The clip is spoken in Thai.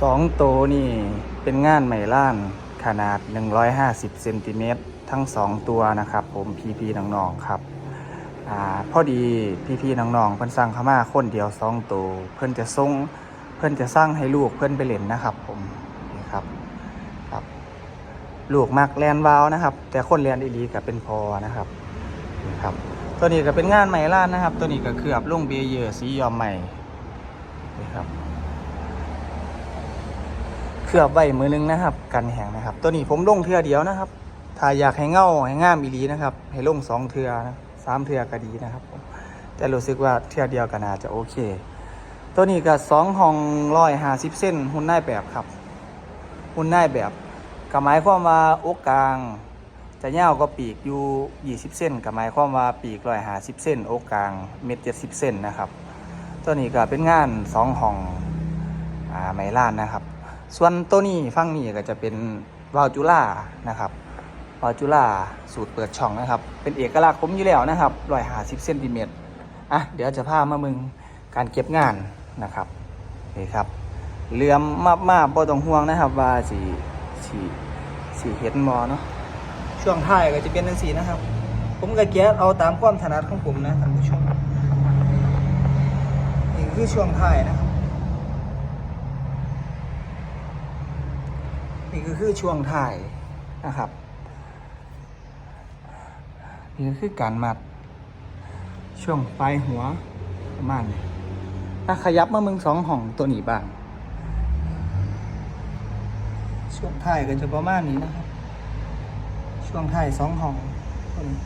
สองตัวนี่เป็นงานไหมล้านขนาด 150เซนติเมตรทั้งสองตัวนะครับ ผมพีพีน้องๆครับอ่าพอดีพีพีน้องๆเพิ่นสั่งขามาคนเดียวสองตัวเพิ่นจะส่งเพิ่นจะสร้างให้ลูกเพิ่นไปเล่นนะครับ ผมนี่ครับครับ ลูกมักแลนวาวนะครับ แต่คนเรียนอีหลีกับเป็นพอนะครับนี่ครับ ตัวนี้ก็เป็นงานใหม่ล้านนะครับ ตัวนี้ก็เคลือบลงเบเยอร์สียอมใหม่นี่ครับ เคลือบไว้มือนึงนะครับ กันแห้งนะครับ ตัวนี้ผมลงเทือเดียวนะครับ ถ้าอยากให้เงาให้งามอีหลีนะครับ ให้ลงสองเทือนะสามเทือก็ดีนะครับแต่รู้สึกว่าเทือเดียวก็น่าจะโอเค ตัวนี้ก็สองห้องร้อยห้าสิบเส้นหุ่นได้แบบครับหุ่นได้แบบก็หมายความว่าอกกลาง จะยาก็ปีกอยู่ 20 เส้นก็หมายความว่าปีกร้อยหาสิบเส้นอกกลางเม็ดเจ็ดสิบเส้นนะครับ ตัวนี้ก็เป็นงานสองห้องอ่าไม้ล้านนะครับ ส่วนตัวนี้ฟังนี้ก็จะเป็นวาลจูล่านะครับวาลจูล่าสูตรเปิดช่องนะครับ เป็นเอกลักษณ์ผมอยู่แล้วนะครับร้อยหาสิบเซนติเมตรอะเดี๋ยวจะพามามึงการเก็บงานนะครับนี่ครับเลื่อมมามาบ่ต้องห่วงนะครับ ว่าสีสีสีเห็นมอเนาะช่วงท้ายก็จะเป็นจังสีนะครับ ผมก็แกะเอาตามความถนัดของผมนะท่านผู้ชมนี่คือช่วงท้ายนะครับ นี่ก็คือช่วงถ่ายนะครับ นี่ก็คือการมัด ช่วงปลายหัวประมาณนี้ถ้าขยับมามึงสองห้องตัวนี้บ้าง ช่วงถ่ายก็จะประมาณนี้นะครับ ช่วงถ่ายสองห้องตัวนี้